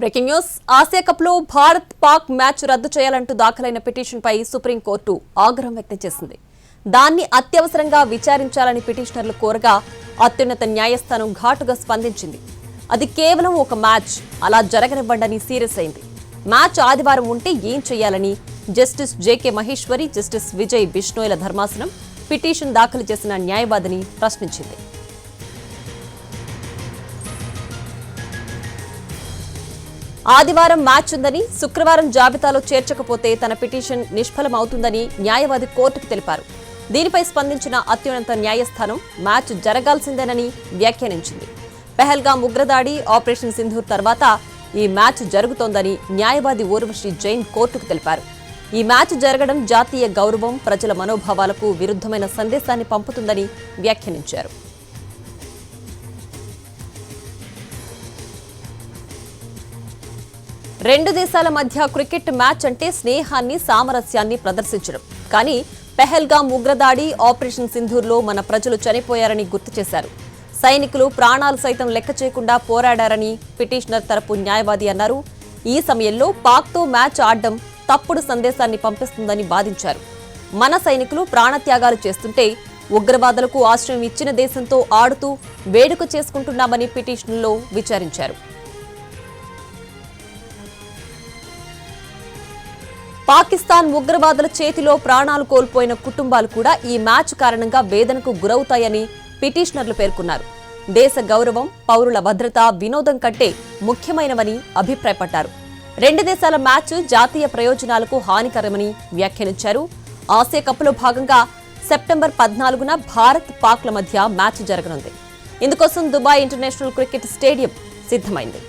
Breaking news. Asia కప్లో Bharat Pak match రద్దు చేయాలంటూ దాఖలైన పిటిషన్పై సుప్రీంకోర్టు ఆగ్రహం వ్యక్తం చేసింది. దాన్ని అత్యవసరంగా విచారించాలని పిటిషనర్లు కోరగా అత్యున్నత న్యాయస్థానం ఘాటుగా స్పందించింది. అది కేవలం ఒక మ్యాచ్ అలా జరగనివ్వండని సీరియస్ అయింది. మ్యాచ్ ఆదివారం ఉంటే ఏం చేయాలని justice J K Maheshwari justice Vijay బిష్ణోయ్ల ధర్మాసనం పిటిషన్ దాఖలు చేసిన న్యాయవాదిని ప్రశ్నించింది. ఆదివారం మ్యాచ్ ఉందని శుక్రవారం జాబితాలో చేర్చకపోతే తన పిటిషన్ నిష్ఫలమవుతుందని న్యాయవాది కోర్టుకు తెలిపారు. దీనిపై స్పందించిన అత్యున్నత న్యాయస్థానం మ్యాచ్ జరగాల్సిందేనని వ్యాఖ్యానించింది. పెహల్గాం ఉగ్రదాడి ఆపరేషన్ సింధూర్ తర్వాత ఈ మ్యాచ్ జరుగుతోందని న్యాయవాది ఊర్వశి జైన్ కోర్టుకు తెలిపారు. ఈ మ్యాచ్ జరగడం జాతీయ గౌరవం ప్రజల మనోభావాలకు విరుద్ధమైన సందేశాన్ని పంపుతుందని వ్యాఖ్యానించారు. రెండు దేశాల మధ్య క్రికెట్ మ్యాచ్ అంటే స్నేహాన్ని సామరస్యాన్ని ప్రదర్శించడం. కానీ పెహల్గాం ఉగ్రదాడి ఆపరేషన్ సింధూర్లో మన ప్రజలు చనిపోయారని గుర్తు చేశారు. సైనికులు ప్రాణాలు సైతం లెక్క చేయకుండా పోరాడారని పిటిషనర్ తరపు న్యాయవాది అన్నారు. ఈ సమయంలో పాక్తో మ్యాచ్ ఆడడం తప్పుడు సందేశాన్ని పంపిస్తుందని బాధించారు మన సైనికులు ప్రాణత్యాగాలు చేస్తుంటే ఉగ్రవాదులకు ఆశ్రయం ఇచ్చిన దేశంతో ఆడుతూ వేడుక చేసుకుంటున్నామని పిటిషన్లో విచారించారు. పాకిస్తాన్ ఉగ్రవాదుల చేతిలో ప్రాణాలు కోల్పోయిన కుటుంబాలు కూడా ఈ మ్యాచ్ కారణంగా వేదనకు గురవుతాయని పిటిషనర్లు పేర్కొన్నారు. దేశ గౌరవం పౌరుల భద్రత వినోదం కంటే ముఖ్యమైనవని అభిప్రాయపడ్డారు. రెండు దేశాల మ్యాచ్ జాతీయ ప్రయోజనాలకు హానికరమని వ్యాఖ్యానించారు. ఆసియా కప్లో భాగంగా సెప్టెంబర్ పద్నాలుగున భారత్ పాక్ల మధ్య మ్యాచ్ జరగనుంది. ఇందుకోసం దుబాయ్ ఇంటర్నేషనల్ క్రికెట్ స్టేడియం సిద్ధమైంది.